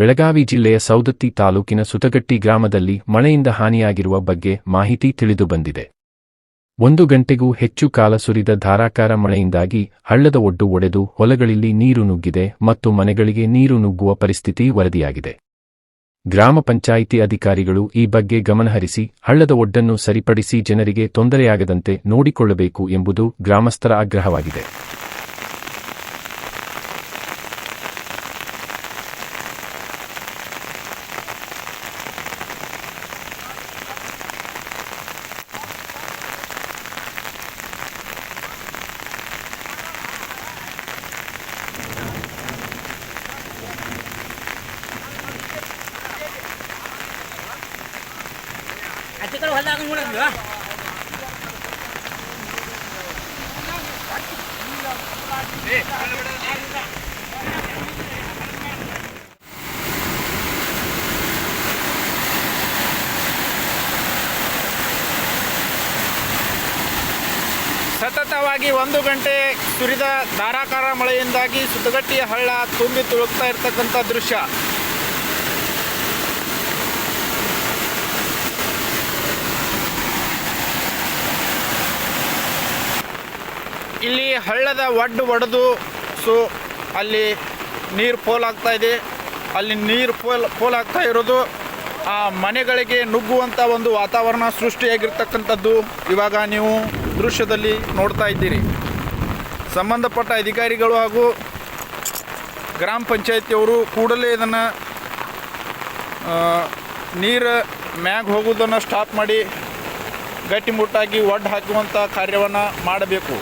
ಬೆಳಗಾವಿ ಜಿಲ್ಲೆಯ ಸೌದತ್ತಿ ತಾಲೂಕಿನ ಸುತಗಟ್ಟಿ ಗ್ರಾಮದಲ್ಲಿ ಮಳೆಯಿಂದ ಹಾನಿಯಾಗಿರುವ ಬಗ್ಗೆ ಮಾಹಿತಿ ತಿಳಿದುಬಂದಿದೆ ಒಂದು ಗಂಟೆಗೂ ಹೆಚ್ಚು ಕಾಲ ಸುರಿದ ಧಾರಾಕಾರ ಮಳೆಯಿಂದಾಗಿ ಹಳ್ಳದ ಒಡ್ಡು ಒಡೆದು ಹೊಲಗಳಲ್ಲಿ ನೀರು ನುಗ್ಗಿದೆ ಮತ್ತು ಮನೆಗಳಿಗೆ ನೀರು ನುಗ್ಗುವ ಪರಿಸ್ಥಿತಿ ವರದಿಯಾಗಿದೆ. ಗ್ರಾಮ ಪಂಚಾಯಿತಿ ಅಧಿಕಾರಿಗಳು ಈ ಬಗ್ಗೆ ಗಮನಹರಿಸಿ ಹಳ್ಳದ ಒಡ್ಡನ್ನು ಸರಿಪಡಿಸಿ ಜನರಿಗೆ ತೊಂದರೆಯಾಗದಂತೆ ನೋಡಿಕೊಳ್ಳಬೇಕು ಎಂಬುದು ಗ್ರಾಮಸ್ಥರ ಆಗ್ರಹವಾಗಿದೆ. ಸತತವಾಗಿ ಒಂದು ಗಂಟೆ ಸುರಿದ ಧಾರಾಕಾರ ಮಳೆಯಿಂದಾಗಿ ಸುತ್ತಗಟ್ಟಿಯ ಹಳ್ಳ ತುಂಬಿ ತುಳುಕ್ತಾ ಇರ್ತಕ್ಕಂಥ ದೃಶ್ಯ. ಇಲ್ಲಿ ಹಳ್ಳದ ಒಡ್ಡು ಒಡೆದು ಸೊ ಅಲ್ಲಿ ನೀರು ಪೋಲಾಗ್ತಾ ಇದೆ. ಅಲ್ಲಿ ನೀರು ಪೋಲ್ ಪೋಲಾಗ್ತಾ ಇರೋದು, ಆ ಮನೆಗಳಿಗೆ ನುಗ್ಗುವಂಥ ಒಂದು ವಾತಾವರಣ ಸೃಷ್ಟಿಯಾಗಿರ್ತಕ್ಕಂಥದ್ದು ಇವಾಗ ನೀವು ದೃಶ್ಯದಲ್ಲಿ ನೋಡ್ತಾ ಇದ್ದೀರಿ. ಸಂಬಂಧಪಟ್ಟ ಅಧಿಕಾರಿಗಳು ಹಾಗೂ ಗ್ರಾಮ ಪಂಚಾಯತಿಯವರು ಕೂಡಲೇ ಇದನ್ನು ನೀರು ಮ್ಯಾಗ ಹೋಗೋದನ್ನು ಸ್ಟಾಪ್ ಮಾಡಿ ಗಟ್ಟಿಮುಟ್ಟಾಗಿ ಒಡ್ಡು ಹಾಕುವಂಥ ಕಾರ್ಯವನ್ನು ಮಾಡಬೇಕು.